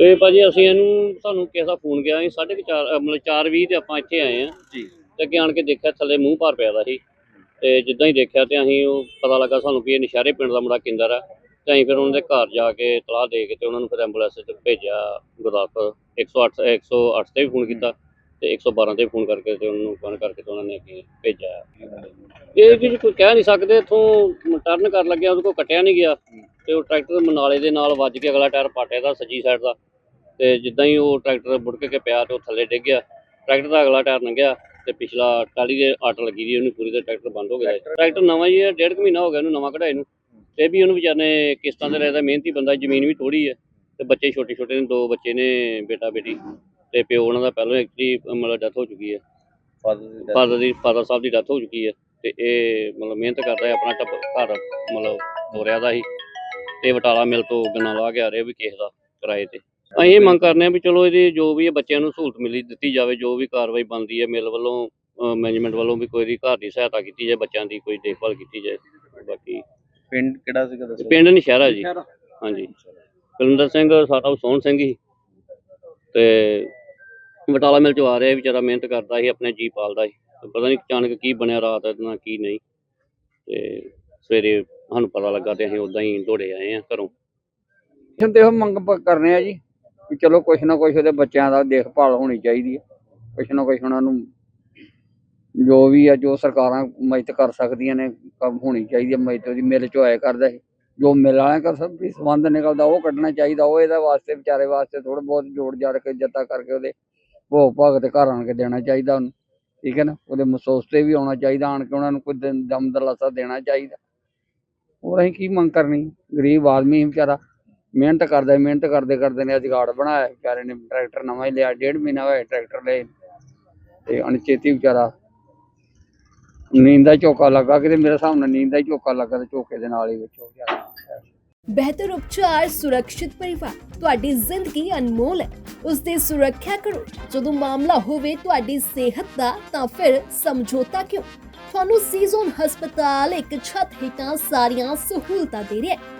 ਇਹ ਭਾਜੀ ਅਸੀਂ ਇਹਨੂੰ ਸਾਨੂੰ ਕਿਸੇ ਦਾ ਫੋਨ ਗਿਆ ਸੀ 4:30 ਮਤਲਬ 4:20 ਤੇ ਆਪਾਂ ਇੱਥੇ ਆਏ ਆ ਜੀ। ਤੇ ਅੱਗੇ ਆਣ ਕੇ ਦੇਖਿਆ ਥੱਲੇ ਮੂੰਹ ਭਰ ਪਿਆ ਦਾ ਸੀ। ਤੇ ਜਿੱਦਾਂ ਹੀ ਦੇਖਿਆ ਤੇ ਅਸੀਂ ਉਹ ਪਤਾ ਲੱਗਾ ਸਾਨੂੰ ਵੀ ਇਹ ਨਸ਼ਹਿਰੇ ਪਿੰਡ ਦਾ ਮੁੰਡਾ ਕਿੰਦਰ ਆ। ਤੇ ਅਸੀਂ ਫਿਰ ਉਹਨਾਂ ਦੇ ਘਰ ਜਾ ਕੇ ਤਲਾਹ ਦੇ ਕੇ ਤੇ ਉਹਨਾਂ ਨੂੰ ਫਿਰ ਐਂਬੂਲੈਂਸ ਤੇ ਭੇਜਿਆ ਗੁਰਦਾਸਪੁਰ 108 108 ਤੇ ਵੀ ਫੋਨ ਕੀਤਾ ਤੇ 112 ਤੇ ਫੋਨ ਕਰਕੇ ਤੇ ਉਹਨਾਂ ਨੂੰ ਫੋਨ ਕਰਕੇ ਤੇ ਉਹਨਾਂ ਨੇ ਅੱਗੇ ਭੇਜਿਆ। ਇਹ ਜੀ ਕੋਈ ਕਹਿ ਨਹੀਂ ਸਕਦੇ ਇੱਥੋਂ ਟਰਨ ਕਰ ਲੱਗਿਆ ਉਹਦੇ ਕੋਲ ਕੱਟਿਆ ਨਹੀਂ ਗਿਆ। ਤੇ ਉਹ ਟਰੈਕਟਰ ਮਨਾਲੇ ਦੇ ਨਾਲ ਵੱਜ ਕੇ ਅਗਲਾ ਟਾਇਰ ਪਾਟਿਆ ਦਾ ਸੱਜੀ ਸਾਈਡ ਦਾ। ਤੇ ਜਿੱਦਾਂ ਹੀ ਉਹ ਟਰੈਕਟਰ ਬੁੜਕ ਕੇ ਪਿਆ ਤੇ ਉਹ ਥੱਲੇ ਡਿੱਗ ਗਿਆ ਟਰੈਕਟਰ ਦਾ ਅਗਲਾ ਟਾਇਰ ਲੰਘਿਆ ਤੇ ਪਿਛਲਾ ਟਾਲੀ ਦੇ ਆਟ ਲੱਗੀ ਦੀ ਉਹਨੂੰ ਪੂਰੀ ਤੇ ਟਰੈਕਟਰ ਬੰਦ ਹੋ ਗਿਆ ਟਰੈਕਟਰ ਨਵਾਂ ਹੀ ਹੈ ਡੇਢ ਕੁ ਮਹੀਨਾ ਹੋ ਗਿਆ ਉਹਨੂੰ ਨਵਾਂ ਕਢਾਏ ਨੂੰ। ਤੇ ਵੀ ਉਹਨੂੰ ਵਿਚਾਰੇ ਕਿਸ਼ਤਾਂ ਤੇ ਰਹਿਦਾ ਮਿਹਨਤੀ ਬੰਦਾ ਜ਼ਮੀਨ ਵੀ ਥੋੜੀ ਹੈ ਤੇ ਬੱਚੇ ਛੋਟੇ ਛੋਟੇ ਨੇ ਦੋ ਬੱਚੇ ਨੇ ਬੇਟਾ ਬੇਟੀ ਤੇ ਪਿਓ ਉਹਨਾਂ ਦਾ ਪਹਿਲਾਂ ਐਕਚੁਅਲੀ ਮਤਲਬ ਡੈਥ ਹੋ ਚੁੱਕੀ ਹੈ। ਫਾਦਰ ਦੀ ਫਾਦਰ ਦੀ ਸਾਹਿਬ ਦੀ ਡੈਥ ਹੋ ਚੁੱਕੀ ਹੈ ਤੇ ਇਹ ਮਤਲਬ ਮਿਹਨਤ ਕਰਦਾ ਹੈ ਆਪਣਾ ਟੱਬ ਘਰ ਮਤਲਬ ਤੋਰਿਆ ਦਾ ਸੀ ਤੇ ਬਟਾਲਾ ਮਿਲ ਤੋਂ ਗੰਨਾ ਲਾ ਕੇ ਆ ਰਿਹਾ ਵੀ ਕਿਸੇ ਦਾ ਕਿਰਾਏ ਤੇ। ਅਸੀਂ ਇਹ ਮੰਗ ਕਰਨੇ ਆ ਵੀ ਚਲੋ ਇਹਦੀ ਜੋ ਵੀ ਇਹ ਬੱਚਿਆਂ ਨੂੰ ਸਹੂਲਤ ਮਿਲੀ ਦਿੱਤੀ ਜਾਵੇ ਜੋ ਵੀ ਕਾਰਵਾਈ ਬਣਦੀ ਹੈ ਮਿਲ ਵੱਲੋਂ ਮੈਨੇਜਮੈਂਟ ਵੱਲੋਂ ਵੀ ਕੋਈ ਦੀ ਘਰ ਦੀ ਸਹਾਇਤਾ ਕੀਤੀ ਜਾਏ ਬੱਚਿਆਂ ਦੀ ਕੋਈ ਦੇਖਭਾਲ ਕੀਤੀ ਜਾਏ ਬਾਕੀ ਪਿੰਡ ਕਿਹੜਾ ਸੀਗਾ ਦੱਸੋ? ਪਿੰਡ ਨਸ਼ਹਿਰਾ ਜੀ। ਹਾਂਜੀ। ਕੁਲਵਿੰਦਰ ਸਿੰਘ ਸਾਡਾ ਸੋਹਣ ਸਿੰਘ ਹੀ। ਤੇ ਬਟਾਲਾ ਮਿਲ ਚੋਂ ਆ ਰਿਹਾ ਵਿਚਾਰਾ ਮਿਹਨਤ ਕਰਦਾ ਸੀ ਆਪਣੇ ਜੀ ਪਾਲਦਾ ਸੀ। ਪਤਾ ਨਹੀਂ ਅਚਾਨਕ ਕੀ ਬਣਿਆ ਰਾਤ ਨਾਲ ਕੀ ਨਹੀਂ। ਤੇ ਸਵੇਰੇ ਸਾਨੂੰ ਪਤਾ ਲੱਗਾ ਤੇ ਅਸੀਂ ਉਦਾਂ ਹੀ ਦੌੜੇ ਆਏ ਆ ਘਰੋਂ। ਤੇ ਉਹ ਮੰਗ ਪ- ਕਰਨੇ ਆ ਜੀ। ਵੀ ਚਲੋ ਕੁਛ ਨਾ ਕੁਛ ਉਹਦੇ ਬੱਚਿਆਂ ਦਾ ਦੇਖਭਾਲ ਹੋਣੀ ਚਾਹੀਦੀ ਹੈ। ਕੁਛ ਨਾ ਕੁਛ ਉਹਨਾਂ ਨੂੰ ਜੋ ਵੀ ਆ, ਜੋ ਸਰਕਾਰਾਂ ਮਦਦ ਕਰ ਸਕਦੀਆਂ ਨੇ, ਕੰਮ ਹੋਣੀ ਚਾਹੀਦੀ ਹੈ, ਮਦਦ ਉਹਦੀ ਮਿਲ ਚੋਂ ਆਇਆ ਕਰਦਾ ਸੀ ਜੋ ਮਿਲ ਵਾਲਿਆਂ ਕਰ ਸਭ ਵੀ ਸੰਬੰਧ ਨਿਕਲਦਾ, ਉਹ ਕੱਢਣਾ ਚਾਹੀਦਾ, ਉਹ ਇਹਦੇ ਵਾਸਤੇ ਵਿਚਾਰੇ ਵਾਸਤੇ ਥੋੜਾ ਬਹੁਤ ਜੋੜ ਜਾੜ ਕੇ, ਜੱਤਾ ਕਰਕੇ ਉਹਦੇ ਭੋਗ ਭਾਗ ਤੇ ਘਰ ਆਣ ਕੇ ਦੇਣਾ ਚਾਹੀਦਾ ਉਹਨੂੰ। ਠੀਕ ਹੈ ਨਾ? ਉਹਦੇ ਮਸੋਸ ਤੇ ਵੀ ਆਉਣਾ ਚਾਹੀਦਾ, ਆਣ ਕੇ ਉਹਨਾਂ ਨੂੰ ਕੋਈ ਦਿਨ ਦਮ ਦਲਾਸਾ ਦੇਣਾ ਚਾਹੀਦਾ। ਹੋਰ ਅਸੀਂ ਕੀ ਮੰਗ ਕਰਨੀ? ਗਰੀਬ ਆਦਮੀ ਵਿਚਾਰਾ ਮਿਹਨਤ ਕਰਦਾ ਮਿਹਨਤ ਕਰਦੇ ਕਰਦੇ ਨੇ ਅਜਗਾੜ ਬਣਾਇਆ ਵਿਚਾਰੇ ਨੇ ਟਰੈਕਟਰ ਨਵਾਂ ਹੀ ਲਿਆ, ਡੇਢ ਮਹੀਨਾ ਹੋਇਆ ਟਰੈਕਟਰ ਲਏ ਤੇ ਅਣਚੇਤੀ ਵਿਚਾਰਾ ਨੀਂਦ ਝੋਕਾ ਲੱਗਾ, ਕਿਤੇ ਮੇਰੇ ਹਿਸਾਬ ਨਾਲ ਨੀਂਦ ਝੋਕਾ ਲੱਗਾ ਤੇ ਝੋਕੇ ਦੇ ਨਾਲ ਹੀ ਵਿੱਚ ਹੋ ਗਿਆ। ਬਿਹਤਰ ਉਪਚਾਰ, ਸੁਰੱਖਿਅਤ ਪਰਿਵਾਰ, ਤੁਹਾਡੀ ਜ਼ਿੰਦਗੀ ਅਨਮੋਲ ਹੈ। ਉਸ ਦੀ ਸੁਰੱਖਿਆ ਕਰੋ, ਜਦੋਂ ਮਾਮਲਾ ਹੋਵੇ ਤੁਹਾਡੀ ਸਿਹਤ ਦਾ, ਤਾਂ ਫਿਰ ਸਮਝੌਤਾ ਕਿਉਂ? ਤੁਹਾਨੂੰ ਸੀਜ਼ਨ ਹਸਪਤਾਲ ਇੱਕ ਛੱਤ ਹੇਠਾਂ ਸਾਰੀਆਂ ਸਹੂਲਤਾਂ ਦੇ ਰਿਹਾ ਹੈ।